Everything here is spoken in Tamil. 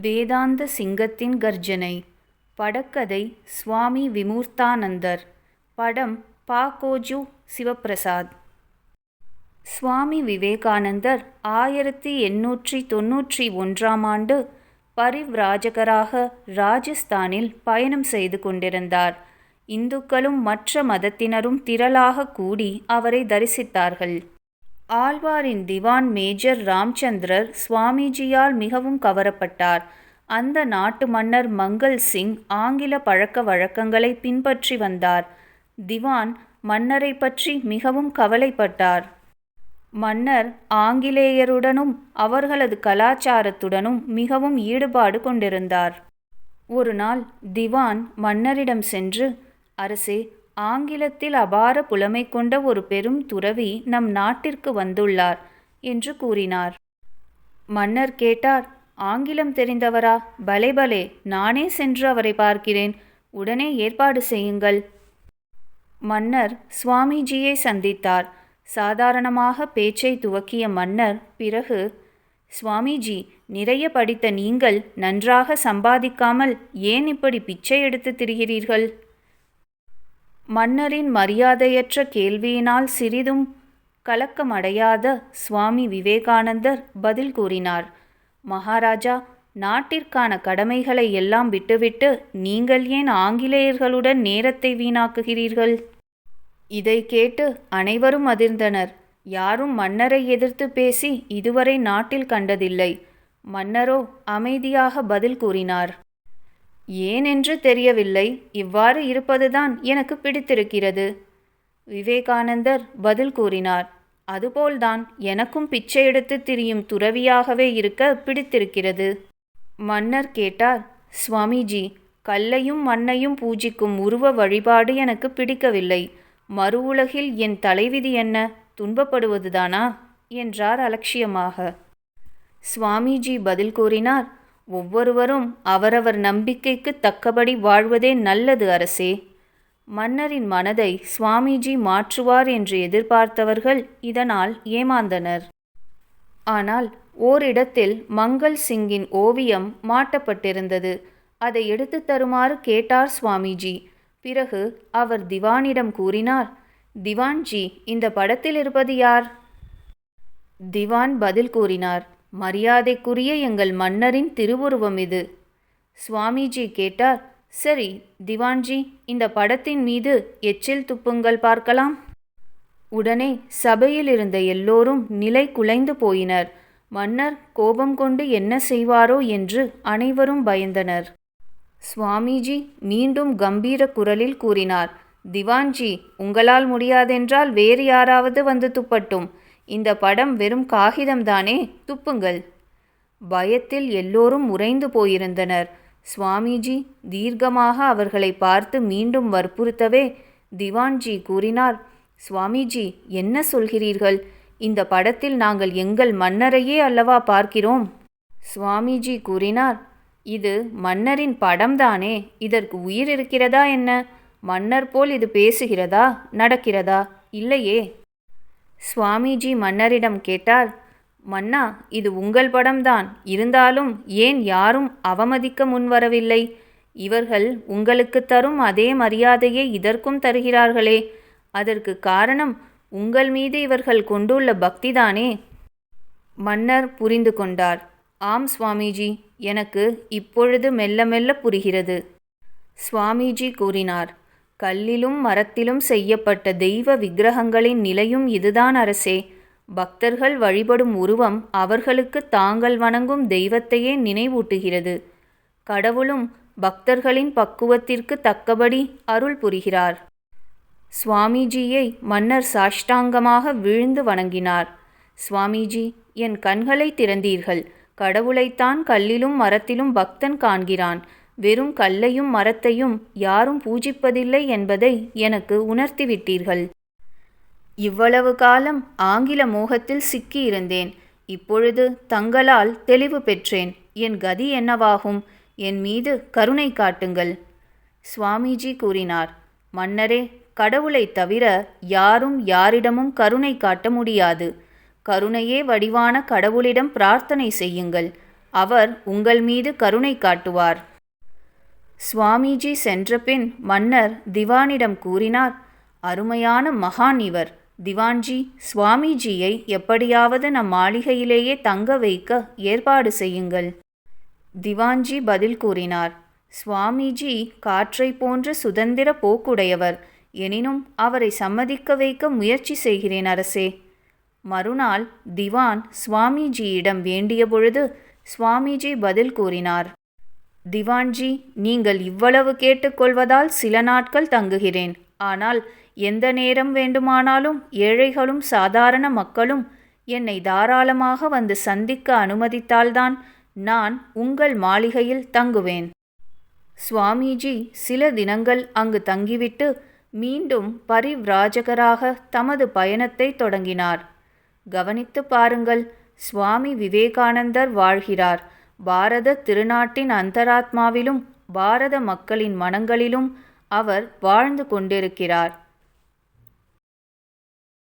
வேதாந்த சிங்கத்தின் கர்ஜனை. படக்கதை சுவாமி விமூர்த்தானந்தர். படம் பாகோஜு சிவப்பிரசாத் சுவாமி விவேகானந்தர் ஆயிரத்தி எண்ணூற்றி தொன்னூற்றி ஒன்றாம் ஆண்டு பரிவ்ராஜகராக ராஜஸ்தானில் பயணம் செய்து கொண்டிருந்தார். இந்துக்களும் மற்ற மதத்தினரும் திரளாக கூடி அவரை தரிசித்தார்கள். ஆழ்வாரின் திவான் மேஜர் ராம்சந்திரர் சுவாமிஜியால் மிகவும் கவரப்பட்டார். அந்த நாட்டு மன்னர் மங்கள் சிங் ஆங்கில பழக்க வழக்கங்களை பின்பற்றி வந்தார். திவான் மன்னரை பற்றி மிகவும் கவலைப்பட்டார். மன்னர் ஆங்கிலேயருடனும் அவர்களது கலாச்சாரத்துடனும் மிகவும் ஈடுபாடு கொண்டிருந்தார். ஒரு நாள் திவான் மன்னரிடம் சென்று அரசே ஆங்கிலத்தில் அபார புலமை கொண்ட ஒரு பெரும் துறவி நம் நாட்டிற்கு வந்துள்ளார் என்று கூறினார். மன்னர் கேட்டார் ஆங்கிலம் தெரிந்தவரா? பலே பலே நானே சென்று அவரை பார்க்கிறேன். உடனே ஏற்பாடு செய்யுங்கள். மன்னர் சுவாமிஜியை சந்தித்தார். சாதாரணமாக பேச்சை துவக்கிய மன்னர் பிறகு சுவாமிஜி நிறைய படித்த நீங்கள் நன்றாக சம்பாதிக்காமல் ஏன் இப்படி பிச்சை எடுத்து திரிகிறீர்கள்? மன்னரின் மரியாதையற்ற கேள்வியினால் சிறிதும் கலக்கமடையாத சுவாமி விவேகானந்தர் பதில் கூறினார். மகாராஜா நாட்டிற்கான கடமைகளை எல்லாம் விட்டுவிட்டு நீங்கள் ஏன் ஆங்கிலேயர்களுடன் நேரத்தை வீணாக்குகிறீர்கள் இதை கேட்டு அனைவரும் அதிர்ந்தனர். யாரும் மன்னரை எதிர்த்து பேசி இதுவரை நாட்டில் கண்டதில்லை. மன்னரோ அமைதியாக பதில் கூறினார். ஏனென்று தெரியவில்லை. இவ்வாறு இருப்பதுதான் எனக்கு பிடித்திருக்கிறது. விவேகானந்தர் பதில் கூறினார் அதுபோல்தான் எனக்கும் பிச்சை எடுத்து திரியும் துறவியாகவே இருக்க பிடித்திருக்கிறது. மன்னர் கேட்டார் சுவாமிஜி கல்லையும் மண்ணையும் பூஜிக்கும் உருவ வழிபாடு எனக்கு பிடிக்கவில்லை. மறு உலகில் என் தலைவிதி என்ன? துன்பப்படுவதுதானா? என்றார் அலட்சியமாக. சுவாமிஜி பதில் கூறினார் ஒவ்வொருவரும் அவரவர் நம்பிக்கைக்கு தக்கபடி வாழ்வதே நல்லது அரசே. மன்னரின் மனதை சுவாமிஜி மாற்றுவார் என்று எதிர்பார்த்தவர்கள் இதனால் ஏமாந்தனர். ஆனால் ஓரிடத்தில் மங்கள் சிங்கின் ஓவியம் மாட்டப்பட்டிருந்தது. அதை எடுத்து தருமாறு கேட்டார் சுவாமிஜி. பிறகு அவர் திவானிடம் கூறினார் திவான்ஜி இந்த படத்தில் இருப்பது யார்? திவான் பதில் கூறினார் மரியாதைக்குரிய எங்கள் மன்னரின் திருவுருவம் இது. சுவாமிஜி கேட்டார் சரி திவான்ஜி இந்த படத்தின் மீது எச்சில் துப்புங்கள் பார்க்கலாம் உடனே சபையில் இருந்த எல்லோரும் நிலை குலைந்து போயினர். மன்னர் கோபம் கொண்டு என்ன செய்வாரோ என்று அனைவரும் பயந்தனர். சுவாமிஜி மீண்டும் கம்பீர குரலில் கூறினார் திவான்ஜி உங்களால் முடியாதென்றால் வேறு யாராவது வந்து துப்பட்டும். இந்த படம் வெறும் காகிதம்தானே? துப்புங்கள். பயத்தில் எல்லோரும் உறைந்து போயிருந்தனர். சுவாமிஜி தீர்க்கமாக அவர்களை பார்த்து மீண்டும் வற்புறுத்தவே திவான்ஜி கூறினார் சுவாமிஜி என்ன சொல்கிறீர்கள்? இந்த படத்தில் நாங்கள் எங்கள் மன்னரையே அல்லவா பார்க்கிறோம்? சுவாமிஜி கூறினார் இது மன்னரின் படம்தானே? இதற்கு உயிர் இருக்கிறதா என்ன? மன்னர் போல் இது பேசுகிறதா? நடக்கிறதா? இல்லையே. சுவாமிஜி மன்னரிடம் கேட்டார் மன்னா இது உங்கள் படம்தான். இருந்தாலும் ஏன் யாரும் அவமதிக்க முன்வரவில்லை? இவர்கள் உங்களுக்கு தரும் அதே மரியாதையை இதற்கும் தருகிறார்களே. அதற்கு காரணம் உங்கள் மீது இவர்கள் கொண்டுள்ள பக்திதானே மன்னர் புரிந்து கொண்டார் ஆம் சுவாமிஜி எனக்கு இப்பொழுது மெல்ல மெல்ல புரிகிறது சுவாமிஜி கூறினார் கல்லிலும் மரத்திலும் செய்யப்பட்ட தெய்வ விக்கிரகங்களின் நிலையும் இதுதான் அரசே. பக்தர்கள் வழிபடும் உருவம் அவர்களுக்கு தாங்கள் வணங்கும் தெய்வத்தையே நினைவூட்டுகிறது. கடவுளும் பக்தர்களின் பக்குவத்திற்கு தக்கபடி அருள் புரிகிறார். சுவாமிஜியை மன்னர் சாஷ்டாங்கமாக விழுந்து வணங்கினார். சுவாமிஜி என் கண்களை திறந்தீர்கள். கடவுளைத்தான் கல்லிலும் மரத்திலும் பக்தன் காண்கிறான். வெறும் கல்லையும் மரத்தையும் யாரும் பூஜிப்பதில்லை என்பதை எனக்கு உணர்த்திவிட்டீர்கள். இவ்வளவு காலம் ஆங்கில மோகத்தில் சிக்கியிருந்தேன். இப்பொழுது தங்களால் தெளிவு பெற்றேன். என் கதி என்னவாகும்? என் மீது கருணை காட்டுங்கள். சுவாமிஜி கூறினார். மன்னரே கடவுளை தவிர யாரும் யாரிடமும் கருணை காட்ட முடியாது. கருணையே வடிவான கடவுளிடம் பிரார்த்தனை செய்யுங்கள். அவர் உங்கள் மீது கருணை காட்டுவார். சுவாமிஜி சென்றபின் மன்னர் திவானிடம் கூறினார் அருமையான மகான் இவர். திவான்ஜி சுவாமிஜியை எப்படியாவது நம் மாளிகையிலேயே தங்க வைக்க ஏற்பாடு செய்யுங்கள். திவான்ஜி பதில் கூறினார் சுவாமிஜி காற்றை போன்ற சுதந்திர போக்குடையவர். எனினும் அவரை சம்மதிக்க வைக்க முயற்சி செய்கிறேன் அரசே. மறுநாள் திவான் சுவாமிஜியிடம் வேண்டிய பொழுது சுவாமிஜி பதில் கூறினார் திவான்ஜி நீங்கள் இவ்வளவு கேட்டுக்கொள்வதால் சில நாட்கள் தங்குகிறேன். ஆனால் எந்த நேரம் வேண்டுமானாலும் ஏழைகளும் சாதாரண மக்களும் என்னை தாராளமாக வந்து சந்திக்க அனுமதித்தால்தான் நான் உங்கள் மாளிகையில் தங்குவேன். சுவாமிஜி சில தினங்கள் அங்கு தங்கிவிட்டு மீண்டும் பரிவ்ராஜகராக தமது பயணத்தை தொடங்கினார். கவனித்து பாருங்கள் சுவாமி விவேகானந்தர் வாழ்கிறார். பாரத திருநாட்டின் அந்தராத்மாவிலும் பாரத மக்களின் மனங்களிலும் அவர் வாழ்ந்து கொண்டிருக்கிறார்.